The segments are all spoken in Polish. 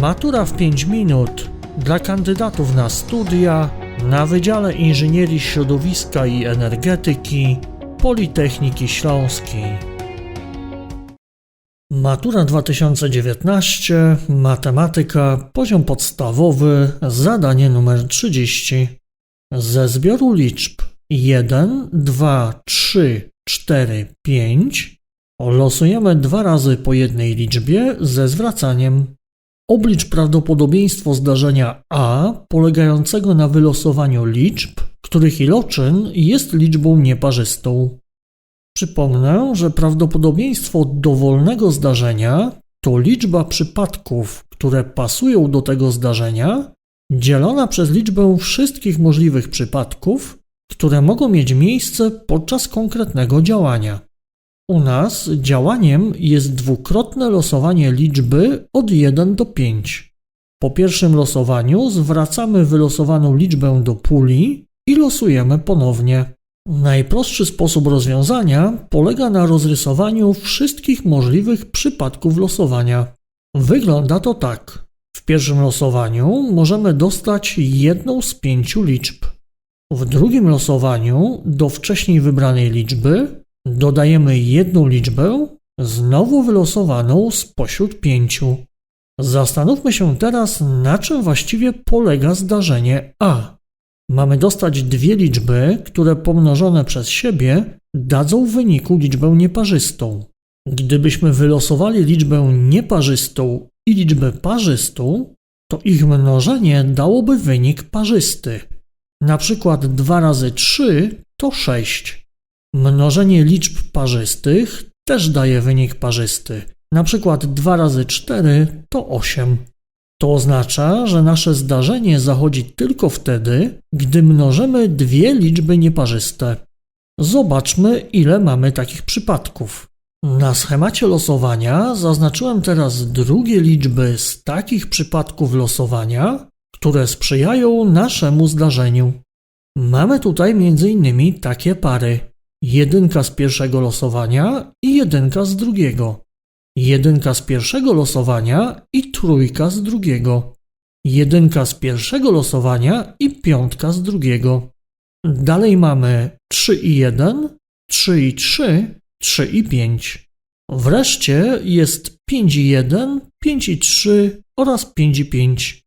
Matura w 5 minut dla kandydatów na studia na Wydziale Inżynierii Środowiska i Energetyki Politechniki Śląskiej. Matura 2019, matematyka, poziom podstawowy, zadanie numer 30. Ze zbioru liczb 1, 2, 3, 4, 5 losujemy dwa razy po jednej liczbie ze zwracaniem. Oblicz prawdopodobieństwo zdarzenia A polegającego na wylosowaniu liczb, których iloczyn jest liczbą nieparzystą. Przypomnę, że prawdopodobieństwo dowolnego zdarzenia to liczba przypadków, które pasują do tego zdarzenia, dzielona przez liczbę wszystkich możliwych przypadków, które mogą mieć miejsce podczas konkretnego działania. U nas działaniem jest dwukrotne losowanie liczby od 1 do 5. Po pierwszym losowaniu zwracamy wylosowaną liczbę do puli i losujemy ponownie. Najprostszy sposób rozwiązania polega na rozrysowaniu wszystkich możliwych przypadków losowania. Wygląda to tak. W pierwszym losowaniu możemy dostać jedną z pięciu liczb. W drugim losowaniu do wcześniej wybranej liczby dodajemy jedną liczbę, znowu wylosowaną spośród pięciu. Zastanówmy się teraz, na czym właściwie polega zdarzenie A. Mamy dostać dwie liczby, które pomnożone przez siebie dadzą w wyniku liczbę nieparzystą. Gdybyśmy wylosowali liczbę nieparzystą i liczbę parzystą, to ich mnożenie dałoby wynik parzysty. Na przykład 2 razy 3 to 6. Mnożenie liczb parzystych też daje wynik parzysty. Na przykład 2 razy 4 to 8. To oznacza, że nasze zdarzenie zachodzi tylko wtedy, gdy mnożymy dwie liczby nieparzyste. Zobaczmy, ile mamy takich przypadków. Na schemacie losowania zaznaczyłem teraz drugie liczby z takich przypadków losowania, które sprzyjają naszemu zdarzeniu. Mamy tutaj m.in. takie pary: jedynka z pierwszego losowania i jedynka z drugiego jedynka z pierwszego losowania i trójka z drugiego, jedynka z pierwszego losowania i piątka z drugiego. Dalej mamy 3 i 1, 3 i 3, 3 i 5. Wreszcie jest 5 i 1, 5 i 3 oraz 5 i 5.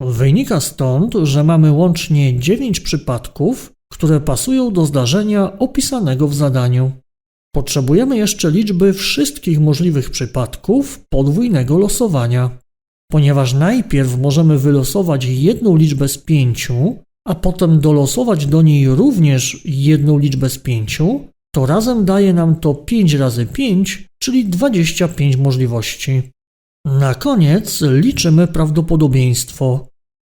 Wynika stąd, że mamy łącznie 9 przypadków, które pasują do zdarzenia opisanego w zadaniu. Potrzebujemy jeszcze liczby wszystkich możliwych przypadków podwójnego losowania. Ponieważ najpierw możemy wylosować jedną liczbę z pięciu, a potem dolosować do niej również jedną liczbę z pięciu, to razem daje nam to 5 razy 5, czyli 25 możliwości. Na koniec liczymy prawdopodobieństwo.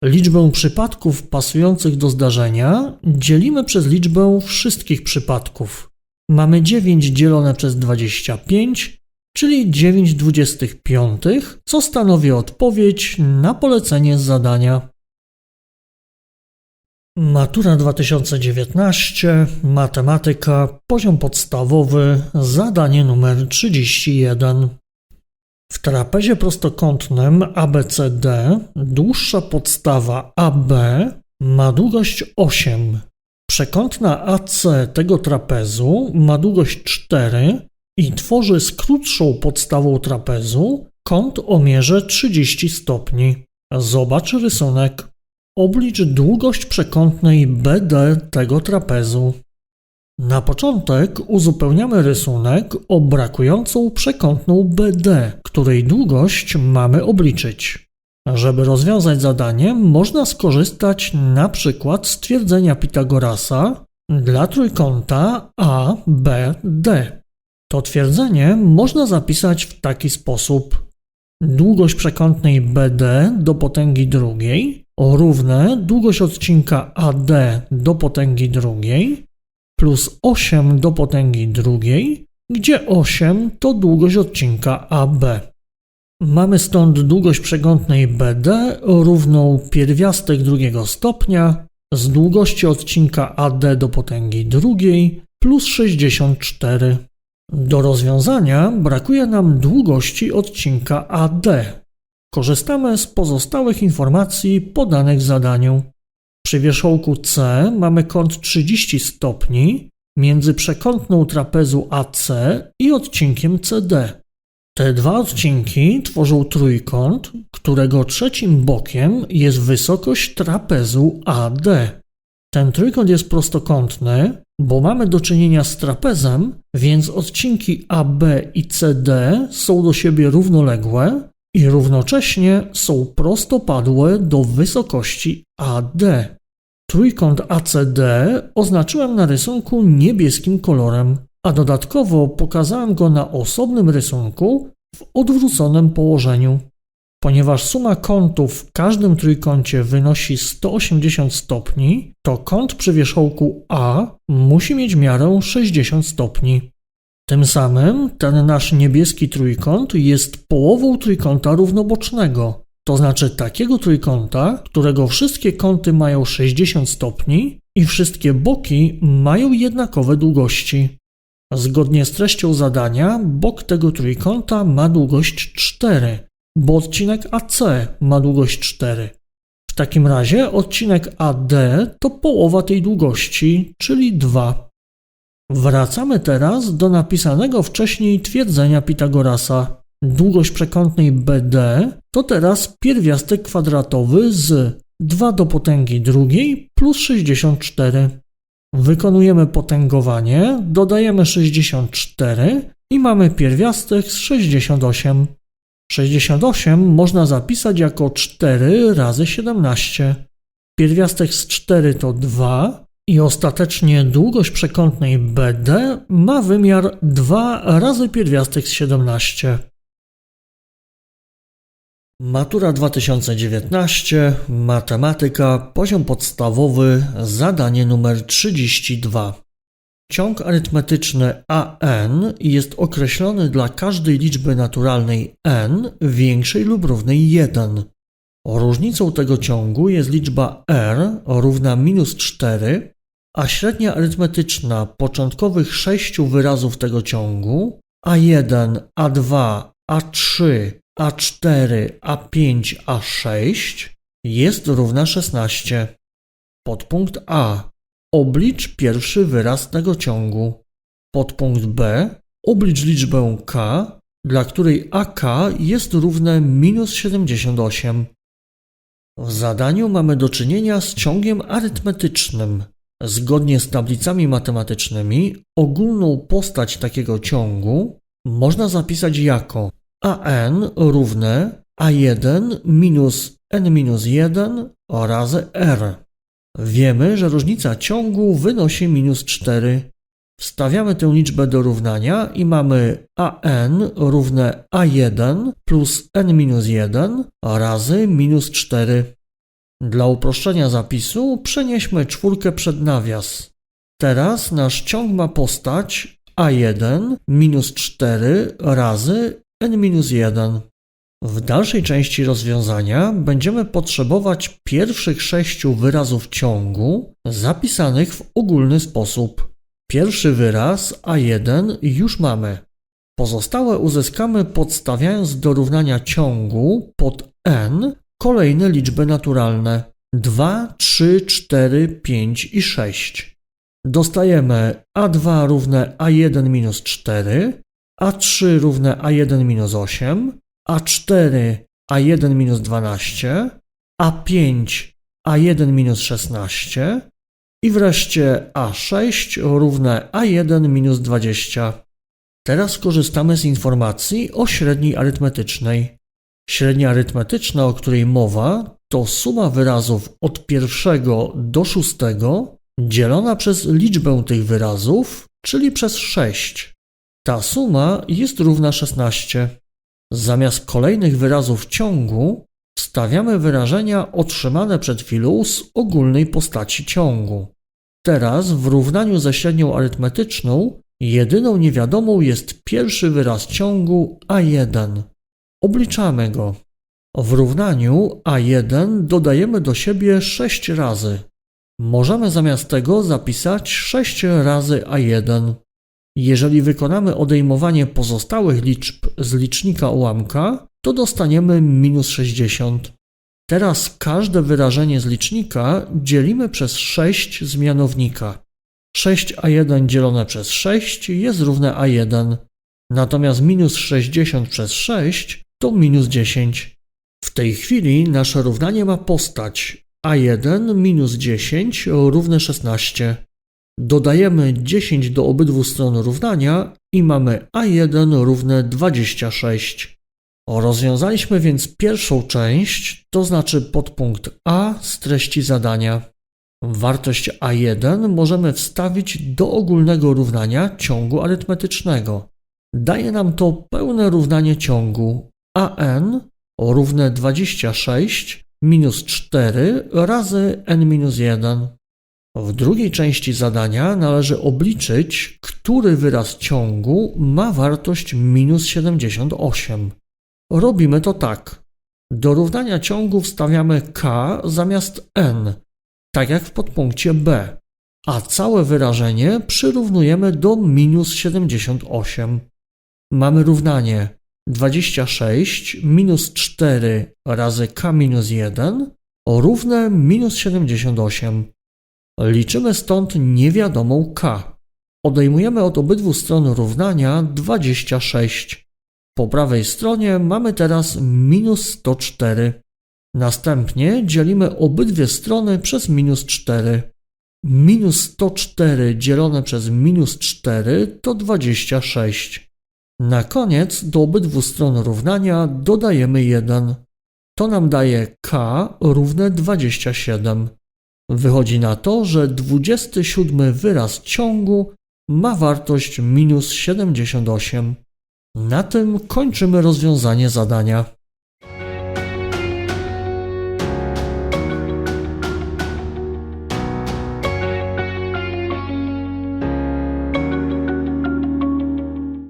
Liczbę przypadków pasujących do zdarzenia dzielimy przez liczbę wszystkich przypadków. Mamy 9 dzielone przez 25, czyli 9 25, co stanowi odpowiedź na polecenie zadania. Matura 2019, matematyka, poziom podstawowy, zadanie numer 31. W trapezie prostokątnym ABCD dłuższa podstawa AB ma długość 8, Przekątna AC tego trapezu ma długość 4 i tworzy z krótszą podstawą trapezu kąt o mierze 30 stopni. Zobacz rysunek. Oblicz długość przekątnej BD tego trapezu. Na początek uzupełniamy rysunek o brakującą przekątną BD, której długość mamy obliczyć. Żeby rozwiązać zadanie, można skorzystać na przykład z twierdzenia Pitagorasa dla trójkąta ABD. To twierdzenie można zapisać w taki sposób. Długość przekątnej BD do potęgi drugiej równe długość odcinka AD do potęgi drugiej plus 8 do potęgi drugiej, gdzie 8 to długość odcinka AB. Mamy stąd długość przekątnej BD równą pierwiastek drugiego stopnia z długości odcinka AD do potęgi drugiej plus 64. Do rozwiązania brakuje nam długości odcinka AD. Korzystamy z pozostałych informacji podanych w zadaniu. Przy wierzchołku C mamy kąt 30 stopni między przekątną trapezu AC i odcinkiem CD. Te dwa odcinki tworzą trójkąt, którego trzecim bokiem jest wysokość trapezu AD. Ten trójkąt jest prostokątny, bo mamy do czynienia z trapezem, więc odcinki AB i CD są do siebie równoległe i równocześnie są prostopadłe do wysokości AD. Trójkąt ACD oznaczyłem na rysunku niebieskim kolorem, a dodatkowo pokazałem go na osobnym rysunku w odwróconym położeniu. Ponieważ suma kątów w każdym trójkącie wynosi 180 stopni, to kąt przy wierzchołku A musi mieć miarę 60 stopni. Tym samym ten nasz niebieski trójkąt jest połową trójkąta równobocznego, to znaczy takiego trójkąta, którego wszystkie kąty mają 60 stopni i wszystkie boki mają jednakowe długości. Zgodnie z treścią zadania, bok tego trójkąta ma długość 4, bo odcinek AC ma długość 4. W takim razie odcinek AD to połowa tej długości, czyli 2. Wracamy teraz do napisanego wcześniej twierdzenia Pitagorasa. Długość przekątnej BD to teraz pierwiastek kwadratowy z 2 do potęgi drugiej plus 64. Wykonujemy potęgowanie, dodajemy 64 i mamy pierwiastek z 68. 68 można zapisać jako 4 razy 17. Pierwiastek z 4 to 2 i ostatecznie długość przekątnej BD ma wymiar 2 razy pierwiastek z 17. Matura 2019, matematyka, poziom podstawowy, zadanie numer 32. Ciąg arytmetyczny AN jest określony dla każdej liczby naturalnej n większej lub równej 1. Różnicą tego ciągu jest liczba r równa minus 4, a średnia arytmetyczna początkowych sześciu wyrazów tego ciągu A1, A2, A3, A4, A5, A6 jest równa 16. Podpunkt A Oblicz pierwszy wyraz tego ciągu. Podpunkt B. Oblicz liczbę k, dla której AK jest równe minus 78. W zadaniu mamy do czynienia z ciągiem arytmetycznym. Zgodnie z tablicami matematycznymi, ogólną postać takiego ciągu można zapisać jako an równe a1 minus n minus 1 razy r. Wiemy, że różnica ciągu wynosi minus 4. Wstawiamy tę liczbę do równania i mamy an równe a1 plus n minus 1 razy minus 4. Dla uproszczenia zapisu przenieśmy czwórkę przed nawias. Teraz nasz ciąg ma postać a1 minus 4 razy n minus 1. W dalszej części rozwiązania będziemy potrzebować pierwszych sześciu wyrazów ciągu zapisanych w ogólny sposób. Pierwszy wyraz A1 już mamy. Pozostałe uzyskamy podstawiając do równania ciągu pod n kolejne liczby naturalne 2, 3, 4, 5 i 6. Dostajemy A2 równe A1 minus 4, A3 równe A1 minus 8, a4, A1 minus 12, A5, A1 minus 16 i wreszcie A6 równe A1 minus 20. Teraz korzystamy z informacji o średniej arytmetycznej. Średnia arytmetyczna, o której mowa, to suma wyrazów od pierwszego do szóstego dzielona przez liczbę tych wyrazów, czyli przez 6. Ta suma jest równa 16. Zamiast kolejnych wyrazów ciągu wstawiamy wyrażenia otrzymane przed chwilą z ogólnej postaci ciągu. Teraz w równaniu ze średnią arytmetyczną jedyną niewiadomą jest pierwszy wyraz ciągu a1. Obliczamy go. W równaniu a1 dodajemy do siebie 6 razy. Możemy zamiast tego zapisać 6 razy a1. Jeżeli wykonamy odejmowanie pozostałych liczb z licznika ułamka, to dostaniemy minus 60. Teraz każde wyrażenie z licznika dzielimy przez 6 z mianownika. 6a1 dzielone przez 6 jest równe a1. Natomiast minus 60 przez 6 to minus 10. W tej chwili nasze równanie ma postać a1 minus 10 równe 16. Dodajemy 10 do obydwu stron równania i mamy a1 równe 26. Rozwiązaliśmy więc pierwszą część, to znaczy podpunkt A z treści zadania. Wartość a1 możemy wstawić do ogólnego równania ciągu arytmetycznego. Daje nam to pełne równanie ciągu an równe 26 minus 4 razy n minus 1. W drugiej części zadania należy obliczyć, który wyraz ciągu ma wartość minus 78. Robimy to tak. Do równania ciągu wstawiamy k zamiast n, tak jak w podpunkcie b, a całe wyrażenie przyrównujemy do minus 78. Mamy równanie 26 minus 4 razy k minus 1 równe minus 78. Liczymy stąd niewiadomą k. Odejmujemy od obydwu stron równania 26. Po prawej stronie mamy teraz minus 104. Następnie dzielimy obydwie strony przez minus 4. Minus 104 dzielone przez minus 4 to 26. Na koniec do obydwu stron równania dodajemy 1. To nam daje k równe 27. Wychodzi na to, że 27 wyraz ciągu ma wartość minus 78. Na tym kończymy rozwiązanie zadania.